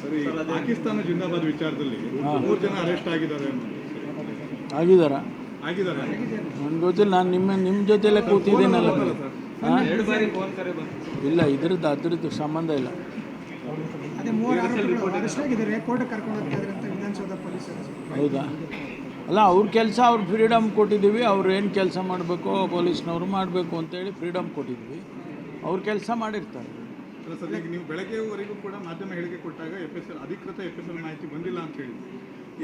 ಸರಿ ಪಾಕಿಸ್ತಾನ ಜಿಂದಾಬಾದ್ ವಿಚಾರದಲ್ಲಿ ಮೂರು ಜನ ಅರೆಸ್ಟ್ ಆಗಿದ್ದಾರೆ ಆಗಿದಾರ ಆಗಿದ್ದಾರೆ. ನನ್ಗೆ ಗೊತ್ತಿಲ್ಲ ನಾನು ನಿಮ್ಮ ನಿಮ್ಮ ಜೊತೆಲ್ಲ ಕೂತಿದ್ದೀನಲ್ಲ ಹಾಂ? ಎರಡು ಬಾರಿ ಫೋನ್ ಕರೆ ಬಂತು. ಇಲ್ಲ ಇದ್ರದ್ದು ಅದ್ರದ್ದು ಸಂಬಂಧ ಇಲ್ಲ. ಹೌದಾ? ಅಲ್ಲ ಅವ್ರ ಕೆಲಸ ಅವ್ರು ಫ್ರೀಡಮ್ ಕೊಟ್ಟಿದ್ದೀವಿ. ಅವ್ರು ಏನು ಕೆಲಸ ಮಾಡಬೇಕು ಪೊಲೀಸ್ನವ್ರು ಮಾಡಬೇಕು ಅಂತೇಳಿ ಫ್ರೀಡಮ್ ಕೊಟ್ಟಿದ್ವಿ ಅವ್ರ ಕೆಲಸ ಮಾಡಿರ್ತಾರೆ. ಸರ್ ಈಗ ನೀವು ಬೆಳಗ್ಗೆವರೆಗೂ ಕೂಡ ಮಾಧ್ಯಮ ಹೇಳಿಕೆ ಕೊಟ್ಟಾಗ ಎಫ್ ಎಸ್ ಎಲ್ ಅಧಿಕೃತ ಎಫ್ ಎಸ್ ಎಲ್ ಮಾಹಿತಿ ಬಂದಿಲ್ಲ ಅಂತ ಹೇಳಿ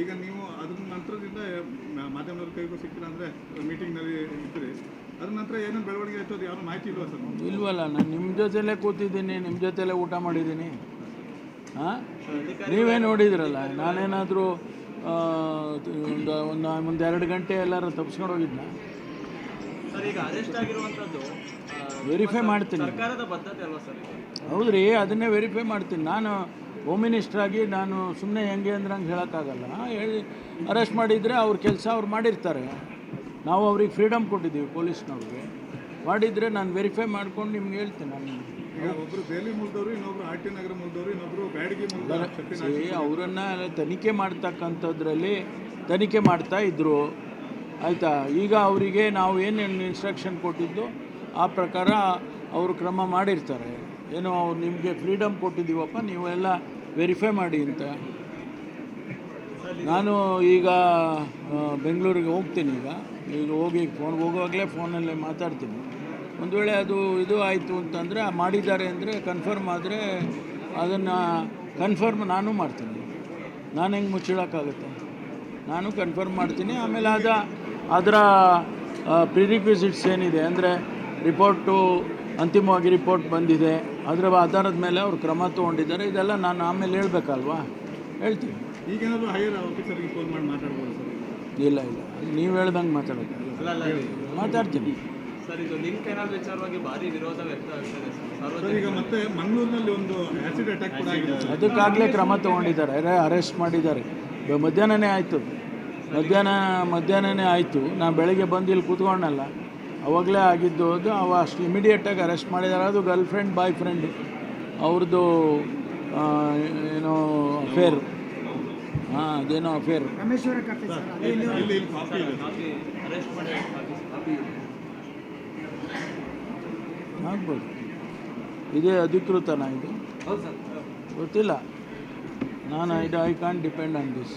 ಈಗ ನೀವು ಅದ್ರ ನಂತರದಿಂದ ಮಾಧ್ಯಮದವ್ರ ಕೈಗೂ ಸಿಕ್ಕಿಲ್ಲ ಅಂದರೆ ಮೀಟಿಂಗ್ನಲ್ಲಿ ಇದ್ದರೆ ಅದ್ರ ನಂತರ ಏನೇನು ಬೆಳವಣಿಗೆ ಆಯಿತು ಅದು ಯಾರು ಮಾಹಿತಿ ಇಲ್ವಾ ಸರ್? ಇಲ್ವಲ್ಲ ನಾನು ನಿಮ್ಮ ಜೊತೆಲೇ ಕೂತಿದ್ದೀನಿ ನಿಮ್ಮ ಜೊತೆಲೇ ಊಟ ಮಾಡಿದ್ದೀನಿ. ಹಾಂ? ನೀವೇ ನೋಡಿದ್ರಲ್ಲ ನಾನೇನಾದರೂ ಒಂದು ಒಂದು ಒಂದೆರಡು ಎರಡು ಗಂಟೆ ಎಲ್ಲರೂ ತಪ್ಸ್ಕೊಂಡು ಹೋಗಿದ್ನ? ಸರ್ ಈಗ ಅರೆಸ್ಟ್ ಆಗಿರುವಂತದ್ದು ವೆರಿಫೈ ಮಾಡ್ತೀನಿ. ಸರ್ಕಾರದ ಬದ್ಧತೆ ಅಲ್ವಾ ಸರ್ ಇದು? ಹೌದ್ರಿ ಅದನ್ನೇ ವೆರಿಫೈ ಮಾಡ್ತೀನಿ. ನಾನು ಹೋಮ್ ಮಿನಿಸ್ಟ್ರಾಗಿ ನಾನು ಸುಮ್ಮನೆ ಹೆಂಗೆ ಅಂದ್ರೆ ಹಂಗೆ ಹೇಳೋಕ್ಕಾಗಲ್ಲ. ಹೇಳಿ ಅರೆಸ್ಟ್ ಮಾಡಿದರೆ ಅವ್ರ ಕೆಲಸ ಅವ್ರು ಮಾಡಿರ್ತಾರೆ. ನಾವು ಅವ್ರಿಗೆ ಫ್ರೀಡಮ್ ಕೊಟ್ಟಿದ್ದೀವಿ ಪೊಲೀಸ್ನವ್ರಿಗೆ. ಮಾಡಿದರೆ ನಾನು ವೆರಿಫೈ ಮಾಡ್ಕೊಂಡು ನಿಮ್ಗೆ ಹೇಳ್ತೀನಿ. ನಾನು ಒಬ್ಬರು ಬೇಲಿ ಇನ್ನೊಬ್ರು ಆರ್ ಟಿ ನಗರ ಇನ್ನೊಬ್ರು ಬ್ಯಾಡಗಿ ಅವರನ್ನು ತನಿಖೆ ಮಾಡ್ತಕ್ಕಂಥದ್ರಲ್ಲಿ ತನಿಖೆ ಮಾಡ್ತಾ ಇದ್ದರು ಆಯಿತಾ? ಈಗ ಅವರಿಗೆ ನಾವು ಏನು ಇನ್ಸ್ಟ್ರಕ್ಷನ್ ಕೊಟ್ಟಿದ್ದು? ಆ ಪ್ರಕಾರ ಅವರು ಕ್ರಮ ಮಾಡಿರ್ತಾರೆ. ಏನೋ ಅವ್ರು ನಿಮಗೆ ಫ್ರೀಡಮ್ ಕೊಟ್ಟಿದ್ದೀವಪ್ಪ, ನೀವೆಲ್ಲ ವೆರಿಫೈ ಮಾಡಿ ಅಂತ. ನಾನು ಈಗ ಬೆಂಗಳೂರಿಗೆ ಹೋಗ್ತೀನಿ ಈಗ. ಈಗ ಹೋಗಿ ಫೋನ್ ಹೋಗುವಾಗಲೇ ಫೋನಲ್ಲೇ ಮಾತಾಡ್ತೀನಿ. ಒಂದು ವೇಳೆ ಅದು ಇದು ಆಯಿತು ಅಂತಂದರೆ ಮಾಡಿದ್ದಾರೆ ಅಂದರೆ ಕನ್ಫರ್ಮ್ ಆದರೆ ಅದನ್ನು ಕನ್ಫರ್ಮ್ ನಾನು ಮಾಡ್ತೀನಿ. ನಾನು ಹೆಂಗೆ ಮುಚ್ಚಿಡೋಕ್ಕಾಗುತ್ತೆ? ನಾನು ಕನ್ಫರ್ಮ್ ಮಾಡ್ತೀನಿ. ಆಮೇಲೆ ಅದ, ಅದರ ಪ್ರಿರಿಕ್ವಿಸಿಟ್ಸ್ ಏನಿದೆ ಅಂದರೆ ರಿಪೋರ್ಟು ಅಂತಿಮವಾಗಿ ರಿಪೋರ್ಟ್ ಬಂದಿದೆ. ಅದರ ಆಧಾರದ ಮೇಲೆ ಅವರು ಕ್ರಮ ತೊಗೊಂಡಿದ್ದಾರೆ. ಇದೆಲ್ಲ ನಾನು ಆಮೇಲೆ ಹೇಳಬೇಕಲ್ವಾ? ಹೇಳ್ತೀನಿ. ಈಗೇನಾದರೂ ಹೈಯರ್ ಆಫೀಸರ್ಗೆ ಫೋನ್ ಮಾಡಿ ಮಾತಾಡ್ಬೋದು ಸರ್? ಇಲ್ಲ ಇಲ್ಲ. ನೀವು ಹೇಳ್ದಂಗೆ ಮಾತಾಡೋದು. ಮಾತಾಡ್ತೀನಿ. ಸರ್ ಇದು ಲಿಂಕ್ ಏನಾದರೂ ವಿಚಾರವಾಗಿ ಭಾರಿ ವಿರೋಧ ವ್ಯಕ್ತ ಆಗ್ತದೆ ಸರ್. ಸರ್ ಈಗ ಮತ್ತೆ ಮಂಗಳೂರಿನಲ್ಲಿ ಒಂದು ಆ್ಯಸಿಡ್ ಅಟ್ಯಾಕ್ ಕೂಡ ಆಗಿದೆ. ಅದಕ್ಕಾಗಲೇ ಕ್ರಮ ತೊಗೊಂಡಿದ್ದಾರೆ. ಅರೆ ಅರೆಸ್ಟ್ ಮಾಡಿದ್ದಾರೆ. ಮಧ್ಯಾಹ್ನನೇ ಆಯಿತು. ಮಧ್ಯಾಹ್ನ ಮಧ್ಯಾಹ್ನನೇ ಆಯಿತು. ನಾನು ಬೆಳಗ್ಗೆ ಬಂದು ಇಲ್ಲಿ ಕೂತ್ಕೊಂಡಲ್ಲ. ಅವಾಗಲೇ ಆಗಿದ್ದು ಅದು ಅವ ಅಷ್ಟು ಇಮಿಡಿಯೇಟಾಗಿ ಅರೆಸ್ಟ್ ಮಾಡಿದ್ದಾರೆ ಅದು ಗರ್ಲ್ ಫ್ರೆಂಡ್ ಬಾಯ್ ಫ್ರೆಂಡ್ ಅವ್ರದ್ದು ಏನೋ ಅಫೇರ್ ಹಾಂ ಅದೇನೋ ಅಫೇರ್ ಆಗ್ಬೋದು. ಇದೇ ಅಧಿಕೃತನಾ ಇದು? ಹೌದು ಸರ್. ಗೊತ್ತಿಲ್ಲ. ನಾನು ಇದು I can depend on this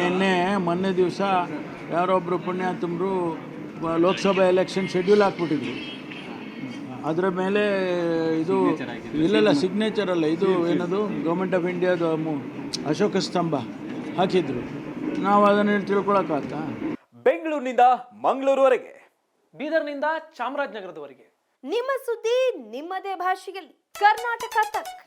ನಿನ್ನೆ ಮೊನ್ನೆ ದಿವಸ ಯಾರೊಬ್ಬರು ಪುಣ್ಯಾತ್ಮರು ಲೋಕಸಭಾ ಎಲೆಕ್ಷನ್ ಶೆಡ್ಯೂಲ್ ಹಾಕ್ಬಿಟ್ಟಿದ್ರು ಅದರ ಮೇಲೆ ಇದು ಇಲ್ಲಲ್ಲ ಸಿಗ್ನೇಚರ್ ಅಲ್ಲ ಇದು ಏನದು? ಗೌರ್ಮೆಂಟ್ ಆಫ್ ಇಂಡಿಯಾದ ಮು- ಅಶೋಕ ಸ್ತಂಭ ಹಾಕಿದ್ರು. ನಾವು ಅದನ್ನ ತಿಳ್ಕೊಳಕ್ಕಾಗ್ತಾ? ಬೆಂಗಳೂರಿನಿಂದ ಮಂಗಳೂರುವರೆಗೆ. ಬೀದರ್ನಿಂದ ಚಾಮರಾಜನಗರದವರೆಗೆ. ನಿಮ್ಮ ಸುದ್ದಿ ನಿಮ್ಮದೇ ಭಾಷೆಯಲ್ಲಿ. ಕರ್ನಾಟಕ ತಕ್.